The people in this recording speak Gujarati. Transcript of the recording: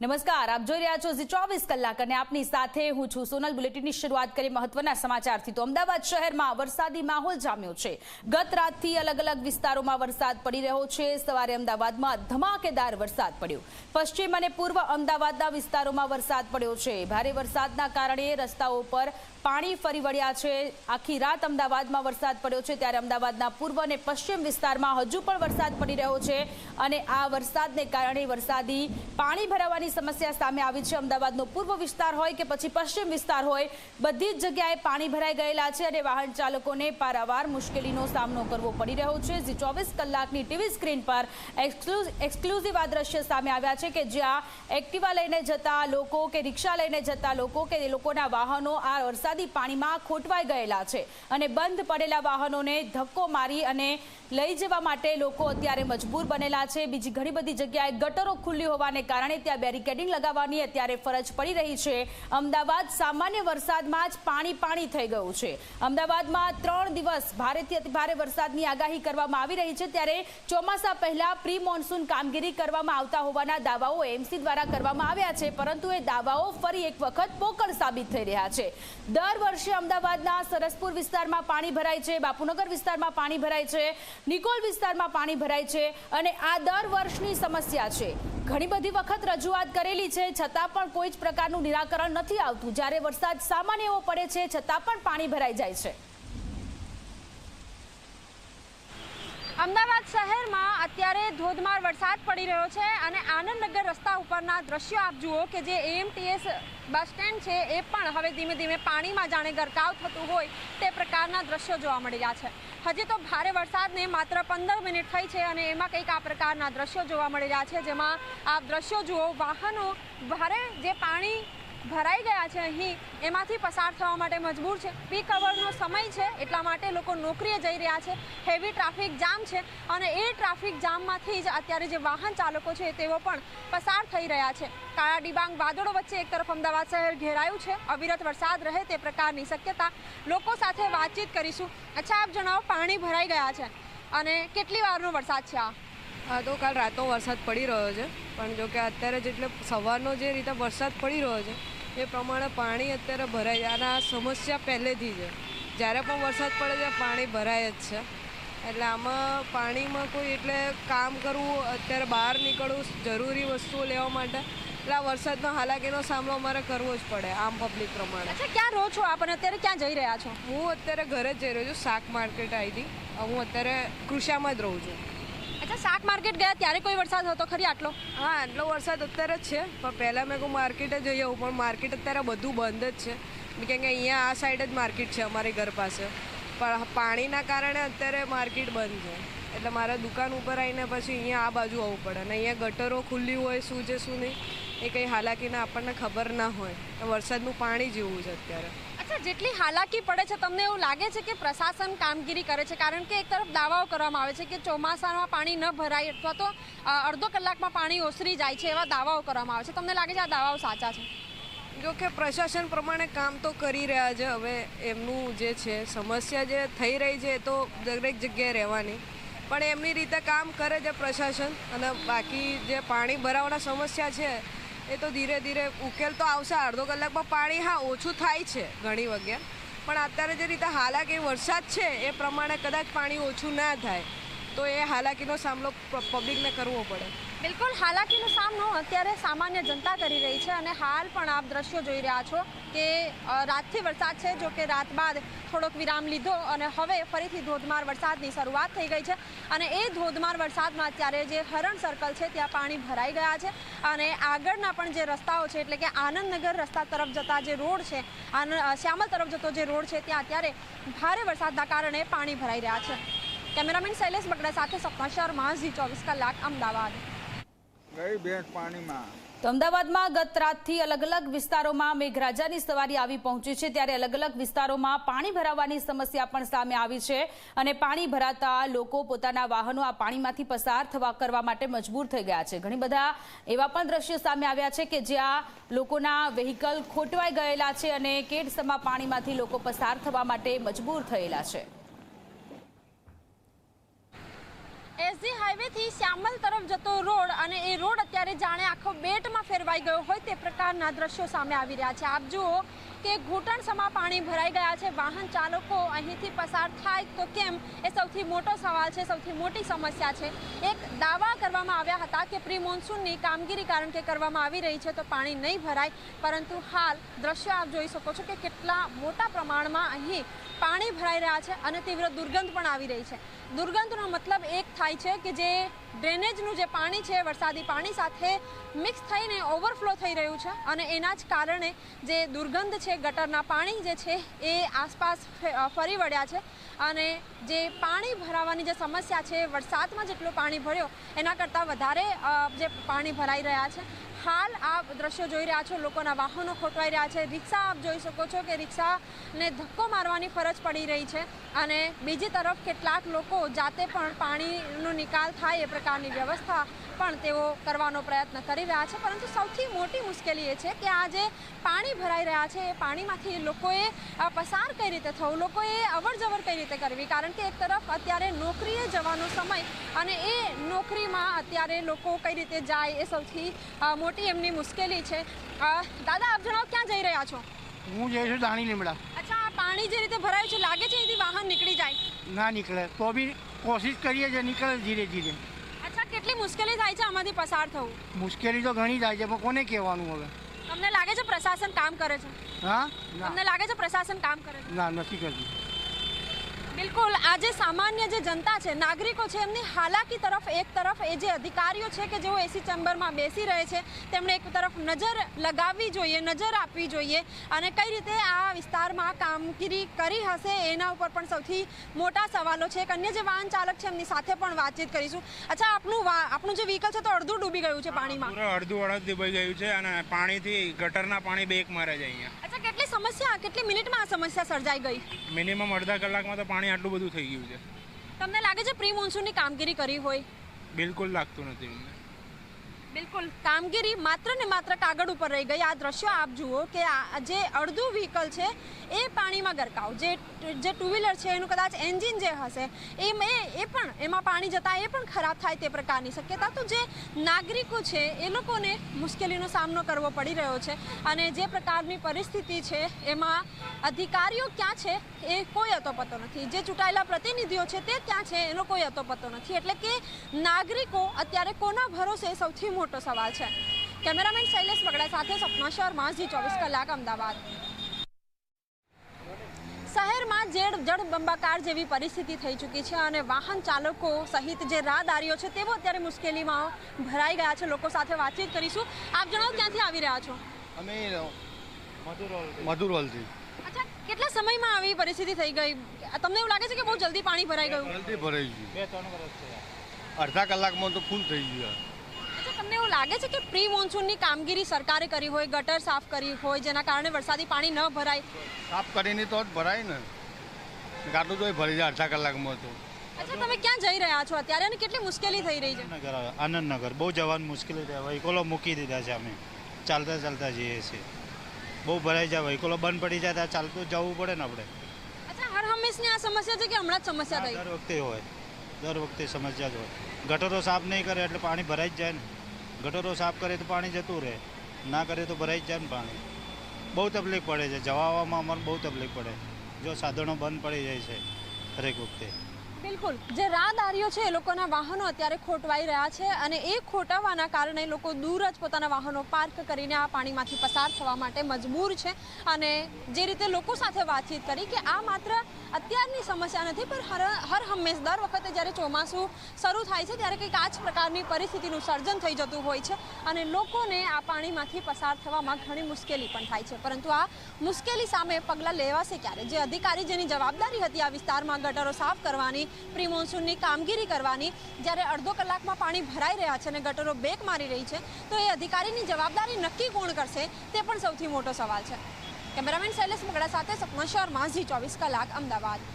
નમસ્કાર, આપ જોઈ રહ્યા છો ચોવીસ કલાક અને આપની સાથે હું છું સોનલ. બુલેટિનની શરૂઆત કરી મહત્વના સમાચારથી. તો અમદાવાદ શહેરમાં વરસાદી માહોલ જામ્યો છે. ગત રાતથી અલગ અલગ વિસ્તારોમાં વરસાદ પડી રહ્યો છે. સવારે અમદાવાદમાં ધમાકેદાર વરસાદ પડ્યો. પશ્ચિમ અને પૂર્વ અમદાવાદના વિસ્તારોમાં વરસાદ પડ્યો છે. ભારે વરસાદના કારણે રસ્તાઓ પર પાણી ફરી વળ્યા છે. આખી રાત અમદાવાદમાં વરસાદ પડ્યો છે. ત્યારે અમદાવાદના પૂર્વ અને પશ્ચિમ વિસ્તારમાં હજુ પણ વરસાદ પડી રહ્યો છે અને આ વરસાદને કારણે વરસાદી પાણી ભરાવાની સમસ્યા સામે આવી છે. અમદાવાદનો પૂર્વ વિસ્તાર હોય કે પછી પશ્ચિમ વિસ્તાર હોય, બધી જ જગ્યાએ પાણી ભરાઈ ગયેલા છે અને વાહન ચાલકોને પારાવાર મુશ્કેલીનો સામનો કરવો પડી રહ્યો છે. જે ચોવીસ કલાકની ટીવી સ્ક્રીન પર એક્સક્લુઝિવ આ દ્રશ્ય સામે આવ્યા છે કે જ્યાં એક્ટિવા લઈને જતા લોકો કે રિક્ષા લઈને જતા લોકો કે લોકોના વાહનો આ વરસાદી પાણીમાં ખોટવાઈ ગયેલા છે અને બંધ પડેલા વાહનોને ધક્કો મારી અને લઈ જવા માટે લોકો અત્યારે મજબૂર બનેલા છે. બીજી ઘણી બધી જગ્યાએ ગટરો ખુલ્લી હોવાને કારણે ત્યાં બેરિકેડિંગ લગાવવાની અત્યારે ફરજ પડી રહી છે. અમદાવાદ સામાન્ય વરસાદમાં જ પાણી પાણી થઈ ગયું છે. અમદાવાદમાં ત્રણ દિવસ ભારેથી અતિ ભારે વરસાદની આગાહી કરવામાં આવી રહી છે. ત્યારે ચોમાસા પહેલા પ્રી મોન્સૂન કામગીરી કરવામાં આવતા હોવાના દાવાઓ એમસી દ્વારા કરવામાં આવ્યા છે. પરંતુ એ દાવાઓ ફરી એક વખત પોકળ સાબિત થઈ રહ્યા છે. દર વર્ષે અમદાવાદના સરસપુર વિસ્તારમાં પાણી ભરાય છે, બાપુનગર વિસ્તારમાં પાણી ભરાય છે, નિકોલ વિસ્તારમાં પાણી ભરાય છે અને આ દર વર્ષની સમસ્યા છે. ઘણી બધી વખત રજૂઆત કરેલી છે, છતાં પણ કોઈ જ પ્રકારનું નિરાકરણ નથી આવતું. જ્યારે વરસાદ સામાન્ય એવો પડે છે, છતાં પણ પાણી ભરાઈ જાય છે. અમદાવાદ શહેરમાં અત્યારે ધોધમાર વરસાદ પડી રહ્યો છે અને આનંદનગર રસ્તા ઉપરના દ્રશ્યો આપ જુઓ કે જે એએમટીએસ બસ સ્ટેન્ડ છે, એ પણ હવે ધીમે ધીમે પાણીમાં જાણે ગરકાવ થતું હોય તે પ્રકારના દ્રશ્યો જોવા મળી રહ્યા છે. હજી તો ભારે વરસાદને માત્ર પંદર મિનિટ થઈ છે અને એમાં કંઈક આ પ્રકારના દ્રશ્યો જોવા મળી રહ્યા છે, જેમાં આપ દ્રશ્યો જુઓ, વાહનો, ભારે જે પાણી ભરાઈ ગયા છે અહીં. એમાંથી પસાર થવા માટે મજબૂર છે. પીક અવરનો સમય છે, એટલા માટે લોકો નોકરીએ જઈ રહ્યા છે. હેવી ટ્રાફિક જામ છે અને એ ટ્રાફિક જામમાંથી જ અત્યારે જે વાહન ચાલકો છે, તેઓ પણ પસાર થઈ રહ્યા છે. કાળા ડિબાંગ વાદળો વચ્ચે એક તરફ અમદાવાદ શહેર ઘેરાયું છે. અવિરત વરસાદ રહે તે પ્રકારની શક્યતા લોકો સાથે વાતચીત કરીશું. અચ્છા, આપ જણાવો, પાણી ભરાઈ ગયા છે અને કેટલી વારનો વરસાદ છે આ? તો કાલ રાતો વરસાદ પડી રહ્યો છે. પણ જો કે અત્યારે જેટલે સવારનો જે રીતે વરસાદ પડી રહ્યો છે એ પ્રમાણે પાણી અત્યારે ભરાય છે. અને આ સમસ્યા પહેલેથી છે. જ્યારે પણ વરસાદ પડે છે પાણી ભરાય જ છે. એટલે આમાં પાણીમાં કોઈ એટલે કામ કરવું અત્યારે બહાર નીકળવું જરૂરી વસ્તુઓ લેવા માટે. એટલે આ વરસાદનો હાલાકીનો સામનો અમારે કરવો જ પડે આમ પબ્લિક પ્રમાણે. અચ્છા ક્યાં રહો છો આપ અત્યારે ક્યાં જઈ રહ્યા છો? હું અત્યારે ઘરે જ જઈ રહ્યો છું શાક માર્કેટ આવી હતી હું અત્યારે કૃષામાં જ રહું છું. અચ્છા શાક માર્કેટ ગયા ત્યારે કોઈ વરસાદ હતો ખરી આટલો? હા, આટલો વરસાદ અત્યારે જ છે, પણ પહેલાં મેં કહું માર્કેટે જઈ આવું, પણ માર્કેટ અત્યારે બધું બંધ જ છે. કેમ કે અહીંયા આ સાઈડ જ માર્કેટ છે અમારી ઘર પાસે. પણ પાણીના કારણે અત્યારે માર્કેટ બંધ છે. એટલે મારે દુકાન ઉપર આવીને પછી અહીંયા આ બાજુ આવવું પડે. અને અહીંયા ગટરો ખુલ્લી હોય, શું છે, શું નહીં, એ કંઈ હાલાકીના આપણને ખબર ના હોય. વરસાદનું પાણી જેવું છે અત્યારે. જેટલી હાલાકી પડે છે, તમને એવું લાગે છે કે પ્રશાસન કામગીરી કરે છે? કારણ કે એક તરફ દાવાઓ કરવામાં આવે છે કે ચોમાસામાં પાણી ન ભરાય અથવા તો અડધો કલાકમાં પાણી ઓસરી જાય છે એવા દાવાઓ કરવામાં આવે છે. તમને લાગે છે આ દાવાઓ સાચા છે? જો કે પ્રશાસન પ્રમાણે કામ તો કરી રહ્યા છે. હવે એમનું જે છે, સમસ્યા જે થઈ રહી છે તો દરેક જગ્યાએ રહેવાની. પણ એમની રીતે કામ કરે છે પ્રશાસન અને બાકી જે પાણી ભરાવાના સમસ્યા છે એ તો ધીરે ધીરે ઉકેલ તો આવશે. અડધો કલાકમાં પાણી હા, ઓછું થાય છે ઘણી વગેરે. પણ અત્યારે જે રીતે હાલાકી વરસાદ છે, એ પ્રમાણે કદાચ પાણી ઓછું ના થાય. તો એ હાલાકીનો સામનો પબ્લિકને કરવો પડે. બિલકુલ હાલાકીનો સામનો અત્યારે સામાન્ય જનતા કરી રહી છે અને હાલ પણ આપ દ્રશ્યો જોઈ રહ્યા છો કે રાતથી વરસાદ છે, જો કે રાત બાદ થોડોક વિરામ લીધો અને હવે ફરીથી ધોધમાર વરસાદની શરૂઆત થઈ ગઈ છે અને એ ધોધમાર વરસાદમાં અત્યારે જે હરણ સર્કલ છે, ત્યાં પાણી ભરાઈ ગયા છે અને આગળના પણ જે રસ્તાઓ છે, એટલે કે આનંદનગર રસ્તા તરફ જતા જે રોડ છે શ્યામલ તરફ જતો જે રોડ છે, ત્યાં અત્યારે ભારે વરસાદના કારણે પાણી ભરાઈ રહ્યા છે. કેમેરામેન શૈલેષ બગડા સાથે સપના શર્મા, ઝી ચોવીસ કલાક, અમદાવાદ. પાણીમાં. તો અમદાવાદમાં ગત રાતથી અલગ અલગ વિસ્તારોમાં મેઘરાજાની સવારી આવી પહોંચી છે, ત્યારે અલગ અલગ વિસ્તારોમાં પાણી ભરાવાની સમસ્યા પણ સામે આવી છે અને પાણી ભરાતા લોકો પોતાના વાહનો આ પાણીમાંથી પસાર થવા કરવા માટે મજબૂર થઈ ગયા છે. ઘણી બધા એવા પણ દ્રશ્યો સામે આવ્યા છે કે જ્યાં લોકોના વેહિકલ ખોટવાઈ ગયેલા છે અને કેડસમા પાણીમાંથી લોકો પસાર થવા માટે મજબૂર થયેલા છે. એસજી હાઈવેથી શ્યામલ તરફ જતો રોડ અને એ રોડ અત્યારે જાણે આખો બેટમાં ફેરવાઈ ગયો હોય તે પ્રકારના દ્રશ્યો સામે આવી રહ્યા છે. આપ જુઓ કે ઘૂંટણસમા પાણી ભરાઈ ગયા છે. વાહન ચાલકો અહીંથી પસાર થાય તો કેમ? એ સૌથી મોટો સવાલ છે, સૌથી મોટી સમસ્યા છે. એક દાવા કરવામાં આવ્યા હતા કે પ્રી મોન્સૂનની કામગીરી કારણ કે કરવામાં આવી રહી છે તો પાણી નહીં ભરાય. પરંતુ હાલ દ્રશ્યો આપ જોઈ શકો છો કે કેટલા મોટા પ્રમાણમાં અહીં પાણી ભરાઈ રહ્યા છે અને તીવ્ર દુર્ગંધ પણ આવી રહી છે. દુર્ગંધનો મતલબ એક થાય છે કે જે ડ્રેનેજનું જે પાણી છે, વરસાદી પાણી સાથે મિક્સ થઈને ઓવરફ્લો થઈ રહ્યું છે અને એના જ કારણે જે દુર્ગંધ છે, ગટરના પાણી જે છે એ આસપાસ ફરી વળ્યા છે અને જે પાણી ભરાવાની જે સમસ્યા છે, વરસાદમાં જેટલું પાણી ભર્યો એના કરતાં વધારે જે પાણી ભરાઈ રહ્યા છે હાલ આ દ્રશ્યો જોઈ રહ્યા છો, લોકોના વાહનો ખોટવાઈ રહ્યા છે. રિક્ષા આપ જોઈ શકો છો કે રિક્ષાને ધક્કો મારવાની ફરજ પડી રહી છે અને બીજી તરફ કેટલાક લોકો જાતે પણ પાણીનો નિકાલ થાય એ પ્રકારની વ્યવસ્થા પણ તેઓ કરવાનો પ્રયત્ન કરી રહ્યા છે પરંતુ સૌથી મોટી મુશ્કેલી એ છે કે આ જે પાણી ભરાઈ રહ્યા છે. એ પાણીમાંથી લોકોએ પસાર કઈ રીતે થવું? લોકોએ અવર જવર કઈ રીતે કરવી? કારણ કે એક તરફ અત્યારે નોકરીએ જવાનો સમય અને એ નોકરીમાં અત્યારે લોકો કઈ રીતે જાય એ સૌથી મોટી એમની મુશ્કેલી છે. દાદા આપ જણાવો ક્યાં જઈ રહ્યા છો? હું જઈ છું દાણી લીમડા. અચ્છા આ પાણી જે રીતે ભરાયું છે લાગે છે એથી વાહન નીકળી જાય? ના નીકળે. તો બી કોશિશ કરીએ છીએ નીકળે ધીરે ધીરે. કેટલી મુશ્કેલી થાય છે આમાંથી પસાર થવું? મુશ્કેલી તો ઘણી થાય છે પણ કોને કહેવાનું હવે? તમને લાગે છે પ્રશાસન કામ કરે છે? હા? તમને લાગે છે પ્રશાસન કામ કરે છે? ના નથી કરતી. બિલકુલ આજે સામાન્ય જે જનતા છે નાગરિકો છે એમની હાલાકી તરફ એક તરફ એ જે અધિકારીઓ છે કે જેઓ એસી ચેમ્બરમાં બેસી રહે છે તેમણે એક તરફ નજર લગાવવી જોઈએ નજર આપવી જોઈએ અને કઈ રીતે આ વિસ્તારમાં કામગીરી કરી હશે એના ઉપર પણ સૌથી મોટા સવાલો છે. એક અન્ય જે વાહન ચાલક છે એમની સાથે પણ વાતચીત કરીશું. અચ્છા આપનું આપનું જે વ્હીકલ છે તો અડધું ડૂબી ગયું છે પાણીમાં. અડધું અડધું ડૂબાઈ ગયું છે અને પાણીથી ગટરના પાણી બેક મારે છે અહીંયા. સમસ્યા? કેટલી મિનિટમાં આ સમસ્યા સર્જાઈ ગઈ? મિનિમમ અડધા કલાકમાં તો પાણી આટલું બધું થઈ ગયું છે. તમને લાગે છે પ્રી મોન્સૂનની કામગીરી કરી હોય? બિલકુલ લાગતું નથી બિલકુલ. કામગીરી માત્ર ને માત્ર કાગળ ઉપર રહી ગઈ. આ દ્રશ્યો આપ જુઓ કે આ જે અડધું વ્હીકલ છે, એ પાણીમાં ગરકાવ. જે જે ટુ વ્હીલર છે, એનું કદાચ એન્જિન જે હશે, એમ એ એ પણ, એમાં પાણી જતાં એ પણ ખરાબ થાય તે પ્રકારની શક્યતા. તો જે નાગરિકો છે, એ લોકોને મુશ્કેલીનો સામનો કરવો પડી રહ્યો છે અને જે પ્રકારની પરિસ્થિતિ છે, એમાં અધિકારીઓ ક્યાં છે, એ કોઈ અતોપતો નથી. જે ચૂંટાયેલા પ્રતિનિધિઓ છે, તે ક્યાં છે, એનો કોઈ અતોપતો નથી. એટલે કે નાગરિકો અત્યારે કોના ભરોસે સૌથી મોટો સવાલ છે. કેમેરામેન શૈલેષ બગડા સાથે સપના શર્મા જી ચોવીસ કલાક અમદાવાદ. શહેરમાં જેડ જળબંબાકાર જેવી પરિસ્થિતિ થઈ ચૂકી છે અને વાહન ચાલકો સહિત જે રાહદારીઓ છે તેઓ અત્યારે મુશ્કેલીમાં ભરાઈ ગયા છે. લોકો સાથે વાતચીત કરીશું. આપ જણાવો ક્યાંથી આવી રહ્યા છો? અમે મધુરવાલથી અચ્છા કેટલા સમયમાં આવી પરિસ્થિતિ થઈ ગઈ? તમને એવું લાગે છે કે બહુ જલ્દી પાણી ભરાઈ ગયું? જલ્દી ભરાઈ ગયું. અડધા કલાકમાં તો ફૂલ થઈ ગયું. તમને એવું લાગે છે કે પ્રી મોન્સૂનની કામગીરી સરકારે કરી હોય ગટર સાફ કરી હોય જેના કારણે વરસાદી પાણી ન ભરાય? સાફ કરીને તો જ ભરાય ને. ગાડું તો ભરી જાય અડધા કલાકમાં તો. અચ્છા તમે ક્યાં જઈ રહ્યા છો અત્યારે અને કેટલી મુશ્કેલી થઈ રહી છે? નગર આનંદનગર. બહુ જવાનું મુશ્કેલી થાય વ્હીકલો મૂકી દીધા છે અમે. ચાલતા ચાલતા જઈએ છીએ. બહુ ભરાઈ જાય. વ્હીકલો બંધ પડી જાય ત્યાં ચાલતું જવું પડે ને આપણે. અચ્છા હર હંમેશની આ સમસ્યા છે કે હમણાં જ સમસ્યા થઈ? દર વખતે હોય. દર વખતે સમસ્યા જ હોય. ગટરો સાફ નહીં કરે એટલે પાણી ભરાઈ જ જાય ને. ગટરો સાફ કરે તો પાણી જતું રહે. ના કરે તો ભરાઈ જ જાય ને પાણી. બહુ તકલીફ પડે છે. જવા આવવામાં અમારે બહુ તકલીફ પડે. જો સાધનો બંધ પડી જાય છે દરેક વખતે. બિલકુલ. જે રાહદારીઓ છે, એ લોકોના વાહનો અત્યારે ખોટવાઈ રહ્યા છે અને એ ખોટાવાના કારણે લોકો દૂર જ પોતાના વાહનો પાર્ક કરીને આ પાણીમાંથી પસાર થવા માટે મજબૂર છે. અને જે રીતે લોકો સાથે વાતચીત કરી કે આ માત્ર અત્યારની સમસ્યા નથી, પણ હર હર હંમેશ દર વખતે જ્યારે ચોમાસું શરૂ થાય છે, ત્યારે કંઈક આ જ પ્રકારની પરિસ્થિતિનું સર્જન થઈ જતું હોય છે અને લોકોને આ પાણીમાંથી પસાર થવામાં ઘણી મુશ્કેલી પણ થાય છે. પરંતુ આ મુશ્કેલી સામે પગલાં લેવાશે ક્યારે? જે અધિકારી જેની જવાબદારી હતી આ વિસ્તારમાં ગટરો સાફ કરવાની પ્રી મોન્સૂનની કામગીરી કરવાની. જ્યારે અડધો કલાકમાં પાણી ભરાઈ રહ્યા છે અને ગટરો બેક મારી રહી છે, તો એ અધિકારીની જવાબદારી નક્કી કોણ કરશે, તે પણ સૌથી મોટો સવાલ છે. કેમેરામેન શૈલેષ મગડા સાથે સપના શર્મા, ઝી ચોવીસ કલાક, અમદાવાદ.